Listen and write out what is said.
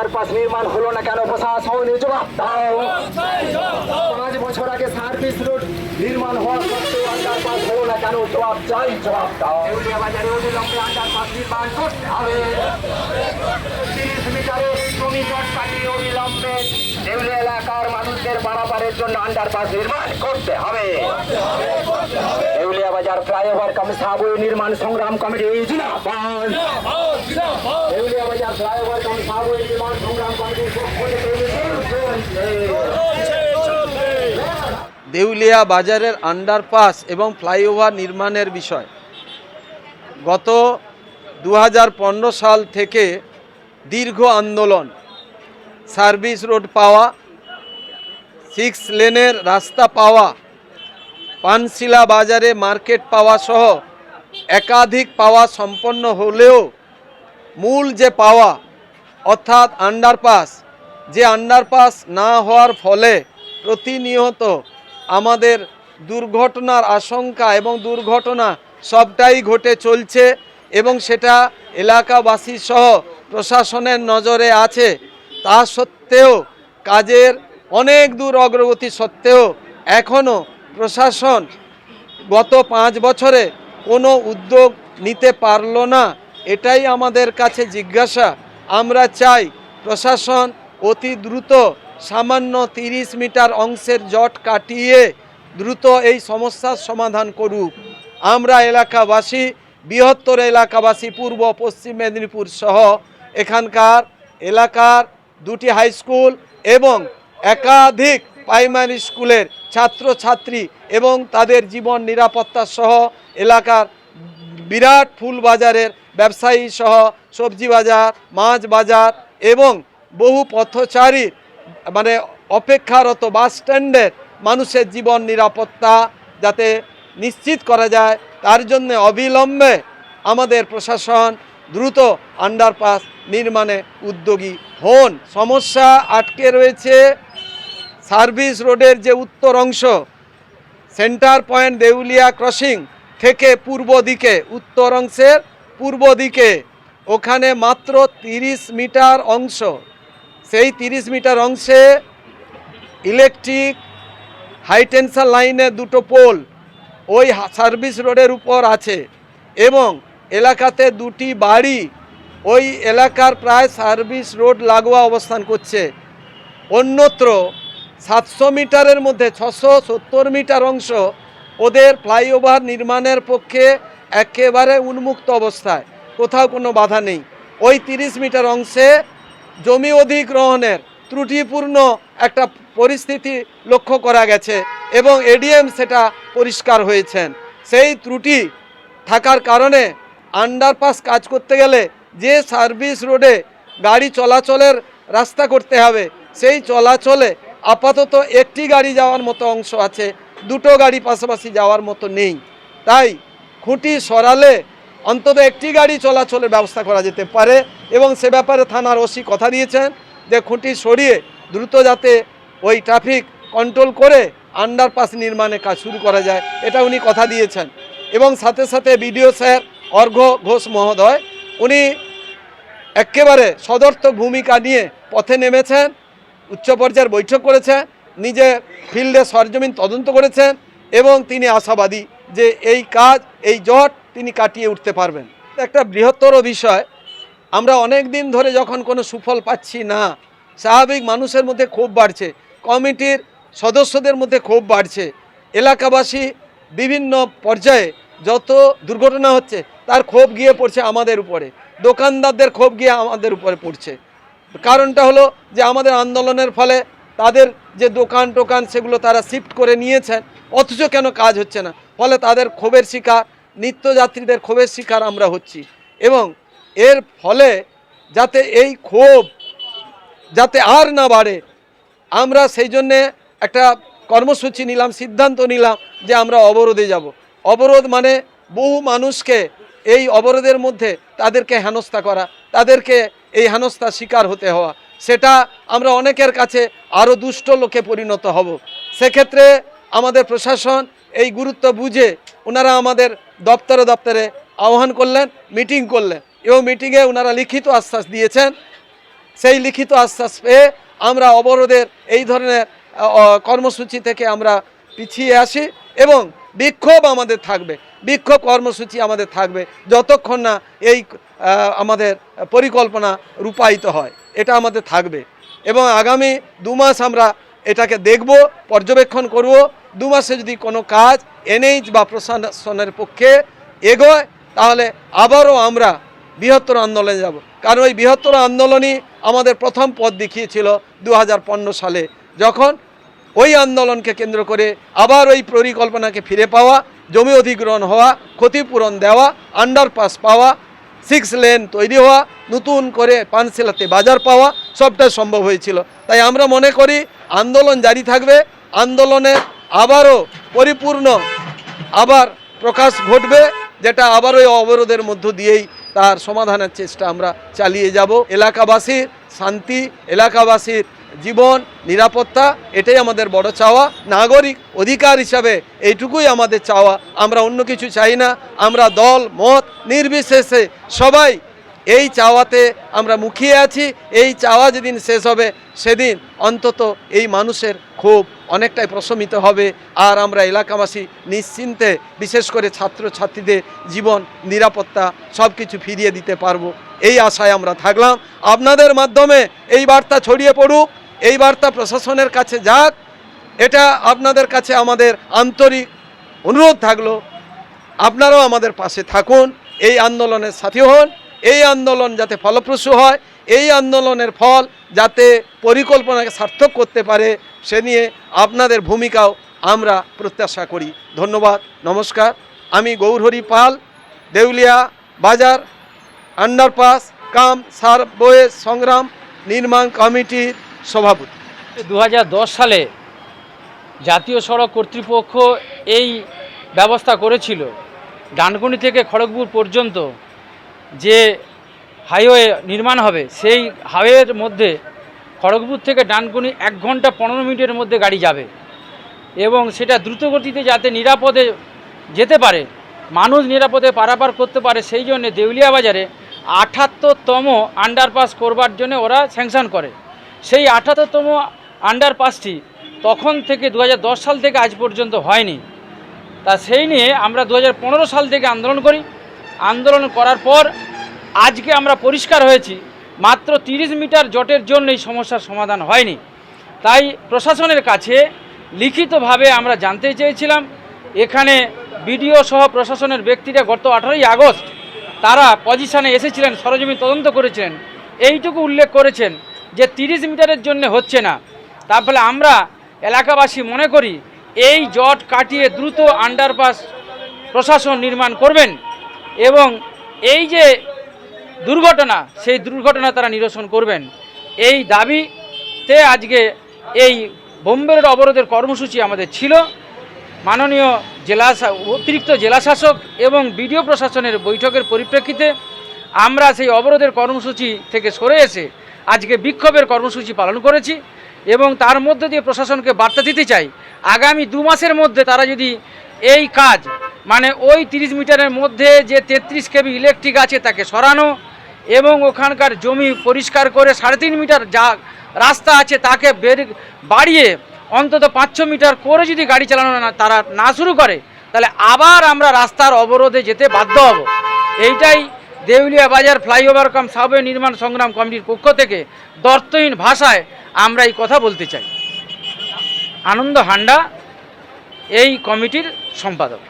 Underpass নির্মাণ হলো না কেন? প্রশাসন জবাব দাও। পাঁচ বছর আগে সার্ভিস রোড নির্মাণ হওয়া সত্ত্বেও আন্ডারপাস হলো না কেন? জবাব চাই, জবাব দাও। নির্মাণ তিরিশ এলাকার মানুষদের জন্য আন্ডারপাস নির্মাণ করতে হবে। দেউলিয়া বাজার ফ্লাইওভার নির্মাণ সংগ্রাম কমিটি দেউলিয়া দেউলিয়া বাজারের আন্ডারপাস এবং ফ্লাইওভার নির্মাণের বিষয়। গত দু হাজার পনেরো সাল থেকে দীর্ঘ আন্দোলন সার্ভিস রোড পাওয়া সিক্স লেনের রাস্তা পাওয়া, পানশিলা বাজারে মার্কেট পাওয়া সহ একাধিক পাওয়া সম্পন্ন হলেও মূল যে পাওয়া, অর্থাৎ আন্ডারপাস যে আন্ডারপাস না হওয়ার ফলে প্রতিনিয়ত আমাদের দুর্ঘটনার আশঙ্কা এবং দুর্ঘটনা সবটাই ঘটে চলছে এবং সেটা এলাকাবাসী সহ প্রশাসনের নজরে আছে। তা সত্ত্বেও কাজের অনেক দূর অগ্রগতি সত্ত্বেও এখনও প্রশাসন গত পাঁচ বছরে কোনো উদ্যোগ নিতে পারল না। এটাই আমাদের কাছে জিজ্ঞাসা। আমরা চাই প্রশাসন অতি দ্রুত সামান্য তিরিশ মিটার অংশের জট কাটিয়ে দ্রুত এই সমস্যার সমাধান করুক। আমরা এলাকাবাসী, বৃহত্তর এলাকাবাসী, পূর্ব, পশ্চিম মেদিনীপুর সহ এখানকার এলাকার দুটি হাই স্কুল এবং একাধিক প্রাইমারি স্কুলের ছাত্রছাত্রী এবং তাদের জীবন নিরাপত্তা সহ এলাকার বিরাট ফুল বাজারের ব্যবসায়ী সহ সবজি বাজার, মাছ বাজার এবং বহু পথচারীর মানে অপেক্ষারত বাস স্ট্যান্ডের মানুষের জীবন নিরাপত্তা যাতে নিশ্চিত করা যায়, তার জন্য অবিলম্বে আমাদের প্রশাসন দ্রুত আন্ডারপাস নির্মাণে উদ্যোগী হন। সমস্যা আটকে রয়েছে। সার্ভিস রোডের যে উত্তর অংশ, সেন্টার পয়েন্ট দেউলিয়া ক্রসিং থেকে পূর্ব দিকে, উত্তর অংশের পূর্ব দিকে। ওখানে মাত্র তিরিশ মিটার অংশ। সেই তিরিশ মিটার অংশে ইলেকট্রিক হাই টেনশন লাইনের দুটো পোল ওই সার্ভিস রোডের উপর আছে এবং এলাকাতে দুটি বাড়ি ওই এলাকার প্রায় সার্ভিস রোড লাগোয়া অবস্থান করছে। অন্যত্র সাতশো মিটারের মধ্যে ছশো সত্তর মিটার অংশ ওদের ফ্লাইওভার নির্মাণের পক্ষে একেবারে উন্মুক্ত অবস্থায়, কোথাও কোনো বাধা নেই। ওই তিরিশ মিটার অংশে জমি অধিগ্রহণের ত্রুটিপূর্ণ একটা পরিস্থিতি লক্ষ্য করা গেছে এবং এডিএম সেটা পরিষ্কার হয়েছেন। সেই ত্রুটি থাকার কারণে আন্ডারপাস কাজ করতে গেলে যে সার্ভিস রোডে গাড়ি চলাচলের রাস্তা করতে হবে, সেই চলাচলে আপাতত একটি গাড়ি যাওয়ার মতো অংশ আছে। দুটো গাড়ি পাশাপাশি যাওয়ার মতো নেই। তাই খুঁটি সরালে অন্তত একটি গাড়ি চলাচলের ব্যবস্থা করা যেতে পারে এবং সে ব্যাপারে থানার ওসি কথা দিয়েছেন যে খুঁটি সরিয়ে দ্রুত যাতে ওই ট্রাফিক কন্ট্রোল করে আন্ডারপাস নির্মাণের কাজ শুরু করা যায়, এটা উনি কথা দিয়েছেন। এবং সাথে সাথে বিডিও স্যার অর্ঘ্য ঘোষ মহোদয়, উনি একেবারে সদর্থক ভূমিকা নিয়ে পথে নেমেছেন, উচ্চ পর্যায়ের বৈঠক করেছেন নিজে ফিল্ডে সরজমিন তদন্ত করেছেন এবং তিনি আশাবাদী যে এই কাজ, এই জট তিনি কাটিয়ে উঠতে পারবেন। একটা বৃহত্তর বিষয়, আমরা অনেক দিন ধরে যখন কোনো সুফল পাচ্ছি না, স্বাভাবিক মানুষের মধ্যে ক্ষোভ বাড়ছে, কমিটির সদস্যদের মধ্যে ক্ষোভ বাড়ছে, এলাকাবাসী বিভিন্ন পর্যায়ে যত দুর্ঘটনা হচ্ছে, তার ক্ষোভ গিয়ে পড়ছে আমাদের উপরে, দোকানদারদের ক্ষোভ গিয়ে আমাদের উপরে পড়ছে। কারণটা হলো যে আমাদের আন্দোলনের ফলে তাদের যে দোকান টোকান সেগুলো তারা শিফট করে নিয়েছেন। অথচ কেন কাজ হচ্ছে না? ফলে তাদের ক্ষোভের শিকার, নিত্যযাত্রীদের ক্ষোভের শিকার আমরা হচ্ছি। এবং এর ফলে যাতে এই ক্ষোভ যাতে আর না বাড়ে, আমরা সেই জন্যে একটা কর্মসূচি নিলাম, সিদ্ধান্ত নিলাম যে আমরা অবরোধে যাব। অবরোধ মানে বহু মানুষকে এই অবরোধের মধ্যে তাদেরকে হেনস্থা করা, তাদেরকে এই হেনস্থার শিকার হতে হওয়া। সেটা আমরা অনেকের কাছে আরও দুষ্ট লোকে পরিণত হব। সেক্ষেত্রে আমাদের প্রশাসন এই গুরুত্ব বুঝে ওনারা আমাদের দপ্তরে দপ্তরে আহ্বান করলেন, মিটিং করলেন। এবং মিটিংয়ে ওনারা লিখিত আশ্বাস দিয়েছেন। সেই লিখিত আশ্বাস পেয়ে আমরা অবরোধের এই ধরনের কর্মসূচি থেকে আমরা পিছিয়ে আসি এবং বিক্ষোভ আমাদের থাকবে। বিক্ষোভ কর্মসূচি আমাদের থাকবে যতক্ষণ না এই আমাদের পরিকল্পনা রূপায়িত হয়। এটা আমাদের থাকবে। এবং আগামী দু মাস আমরা এটাকে দেখব, পর্যবেক্ষণ করব। দু মাসে যদি কোনো কাজ এনএইচ বা প্রশাসনের পক্ষে এগোয়, তাহলে আবারও আমরা বৃহত্তর আন্দোলনে যাব। কারণ ওই বৃহত্তর আন্দোলনই আমাদের প্রথম পথ দেখিয়েছিল দু হাজার পনেরো সালে। যখন ওই আন্দোলনকে কেন্দ্র করে আবার ওই পরিকল্পনাকে ফিরে পাওয়া, জমি অধিগ্রহণ হওয়া, ক্ষতিপূরণ দেওয়া আন্ডারপাস পাওয়া সিক্স লেন তৈরি হওয়া, নতুন করে পানশিলাতে বাজার পাওয়া সবটাই সম্ভব হয়েছিল। তাই আমরা মনে করি আন্দোলন জারি থাকবে, আন্দোলনে আবারও পরিপূর্ণ আবার প্রকাশ ঘটবে, যেটা আবার ওই অবরোধের মধ্য দিয়েই তার সমাধানের চেষ্টা আমরা চালিয়ে যাব। এলাকাবাসীর শান্তি, এলাকাবাসীর জীবন, নিরাপত্তা, এটাই আমাদের বড় চাওয়া। নাগরিক অধিকার হিসাবে এইটুকুই আমাদের চাওয়া। আমরা অন্য কিছু চাই না। আমরা দল, মত, নির্বিশেষে সবাই এই চাওয়াতে আমরা মুখিয়ে আছি। এই চাওয়া যেদিন শেষ হবে, সেদিন অন্তত এই মানুষের ক্ষোভ অনেকটাই প্রশমিত হবে। আর আমরা এলাকাবাসী নিশ্চিন্তে, বিশেষ করে ছাত্র ছাত্রীদের জীবন, নিরাপত্তা সব কিছু ফিরিয়ে দিতে পারব। এই আশায় আমরা থাকলাম। আপনাদের মাধ্যমে এই বার্তা ছড়িয়ে পড়ুক। এই বার্তা প্রশাসনের কাছে যাক, এটা আপনাদের কাছে আমাদের আন্তরিক অনুরোধ থাকল। আপনারাও আমাদের পাশে থাকুন, এই আন্দোলনের সাথী হন, এই আন্দোলন যাতে ফলপ্রসূ হয়, এই আন্দোলনের ফল যাতে পরিকল্পনাকে সার্থক করতে পারে, সে নিয়ে আপনাদের ভূমিকাও আমরা প্রত্যাশা করি। ধন্যবাদ, নমস্কার। আমি গৌরহরি পাল, দেউলিয়া বাজার, আন্ডারপাস, কাম সার বয়ে সংগ্রাম, নির্মাণ কমিটির সভাপতি। দু হাজার দশ সালে জাতীয় সড়ক কর্তৃপক্ষ এই ব্যবস্থা করেছিল। ডানকুনি থেকে খড়গপুর পর্যন্ত যে হাইওয়ে নির্মাণ হবে, সেই হাইওয়ের মধ্যে খড়গপুর থেকে ডানকুনি এক ঘণ্টা পনেরো মিনিটের মধ্যে গাড়ি যাবে এবং সেটা দ্রুতগতিতে যাতে নিরাপদে যেতে পারে, মানুষ নিরাপদে পারাপার করতে পারে, সেই জন্য দেউলিয়া বাজারে আঠাত্তরতম আন্ডারপাস করবার জন্য ওরা স্যাংশন করে। সেই আঠাত্তরতম আন্ডারপাসটি তখন থেকে দু হাজার দশ সাল থেকে আজ পর্যন্ত হয়নি। তা সেই নিয়ে আমরা দু হাজার পনেরো সাল থেকে আন্দোলন করি। আন্দোলন করার পর আজকে আমরা পরিষ্কার হয়েছি, মাত্র তিরিশ মিটার জটের জন্য এই সমস্যার সমাধান হয়নি। তাই প্রশাসনের কাছে লিখিতভাবে আমরা জানতে চেয়েছিলাম, এখানে বিডিও সহ প্রশাসনের ব্যক্তিরা গত আঠারোই আগস্ট তারা পজিশনে এসেছিলেন, সরজমিন তদন্ত করেছিলেন। এইটুকু উল্লেখ করেছেন। যে তিরিশ মিটারের জন্য হচ্ছে না। তার ফলে আমরা এলাকাবাসী মনে করি, এই জট কাটিয়ে দ্রুত আন্ডারপাস প্রশাসন নির্মাণ করবেন এবং এই যে দুর্ঘটনা, সেই দুর্ঘটনা তারা নিরসন করবেন। এই দাবিতে আজকে এই বোম্বের অবরোধের কর্মসূচি আমাদের ছিল। মাননীয় জেলা অতিরিক্ত জেলাশাসক এবং বিডিও প্রশাসনের বৈঠকের পরিপ্রেক্ষিতে আমরা সেই অবরোধের কর্মসূচি থেকে সরে এসে আজকে বিক্ষোভের কর্মসূচি পালন করেছি এবং তার মধ্যে দিয়ে প্রশাসনকে বার্তা দিতে চাই। আগামী দু মাসের মধ্যে তারা যদি এই কাজ মানে ওই তিরিশ মিটারের মধ্যে যে তেত্রিশ কেবি ইলেকট্রিক আছে তাকে সরানো এবং ওখানকার জমি পরিষ্কার করে সাড়ে তিন মিটার যা রাস্তা আছে তাকে বের বাড়িয়ে অন্তত পাঁচ মিটার করে যদি গাড়ি চালানো না, তারা না শুরু করে, তাহলে আবার আমরা রাস্তার অবরোধে যেতে বাধ্য হব। এইটাই দেউলিয়া বাজার ফ্লাইওভার কাম সাবওয়ে নির্মাণ সংগ্রাম কমিটির পক্ষ থেকে দর্তহীন ভাষায় আমরা এই কথা বলতে চাই। আনন্দ হান্ডা, এই কমিটির সম্পাদক।